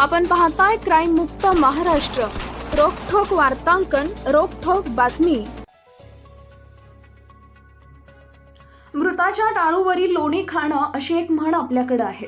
आपण पाहताय क्राईम मुक्त महाराष्ट्र. रोखोक वार्तांकन रोखोक बातमी. मृताच्या टाळूवरील लोणी खाणं अशी एक म्हण आपल्याकडे आहे.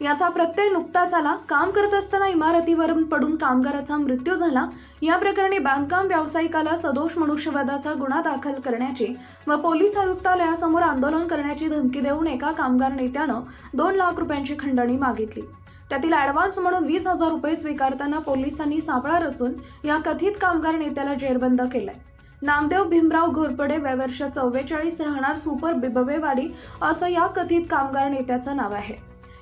याचा प्रत्यय नुकताच आला. काम करत असताना इमारतीवरून पडून कामगाराचा मृत्यू झाला. या प्रकरणी बांधकाम व्यावसायिकाला सदोष मनुष्यवादाचा गुन्हा दाखल करण्याची व पोलीस आयुक्तालयासमोर आंदोलन करण्याची धमकी देऊन एका कामगार नेत्यानं दोन लाख रुपयांची खंडणी मागितली. त्यातील ॲडव्हान्स म्हणून वीस हजार रुपये स्वीकारताना पोलिसांनी सापळा रचून या कथित कामगार नेत्याला जेरबंद केलंय. नामदेव भीमराव घोरपडे वय वर्ष चव्वेचाळीस राहणार सुपर बिबवेवाडी असं या कथित कामगार नेत्याचं नाव आहे.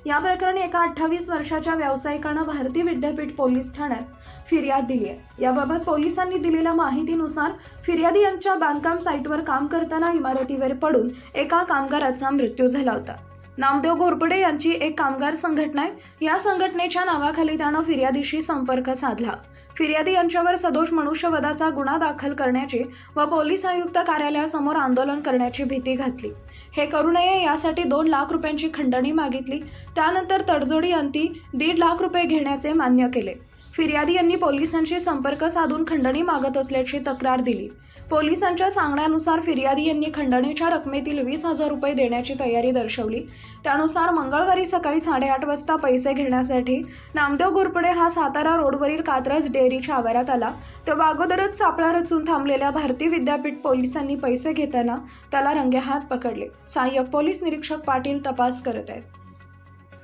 या प्रकरणी एका अठ्ठावीस वर्षाच्या व्यावसायिकानं भारती विद्यापीठ पोलीस ठाण्यात फिर्याद दिली आहे. याबाबत पोलिसांनी दिलेल्या माहितीनुसार फिर्यादी यांच्या बांधकाम साईटवर काम करताना इमारतीवर पडून एका कामगाराचा मृत्यू झाला होता. नामदेव घोरपडे यांची एक कामगार संघटना आहे. या संघटनेच्या नावाखाली त्यानं फिर्यादीशी संपर्क साधला. फिर्यादी यांच्यावर सदोष मनुष्यवधाचा गुन्हा दाखल करण्याची व पोलीस आयुक्त कार्यालयासमोर आंदोलन करण्याची भीती घातली. हे करू नये यासाठी दोन लाख रुपयांची खंडणी मागितली. त्यानंतर तडजोडी अंती दीड लाख रुपये घेण्याचे मान्य केले. फिर्यादी यांनी पोलिसांशी संपर्क साधून खंडणी मागत असल्याची तक्रार दिली. पोलिसांच्या सांगण्यानुसार फिर्यादी यांनी खंडणीच्या रकमेतील वीस हजार रुपये देण्याची तयारी दर्शवली. त्यानुसार मंगळवारी सकाळी साडेआठ वाजता पैसे घेण्यासाठी नामदेव घोरपडे हा सातारा रोडवरील कात्रज डेअरीच्या आवारात आला. तेव्हा अगोदरच सापळा रचून थांबलेल्या भारती विद्यापीठ पोलिसांनी पैसे घेताना त्याला रंगेहात पकडले. सहाय्यक पोलीस निरीक्षक पाटील तपास करत आहेत.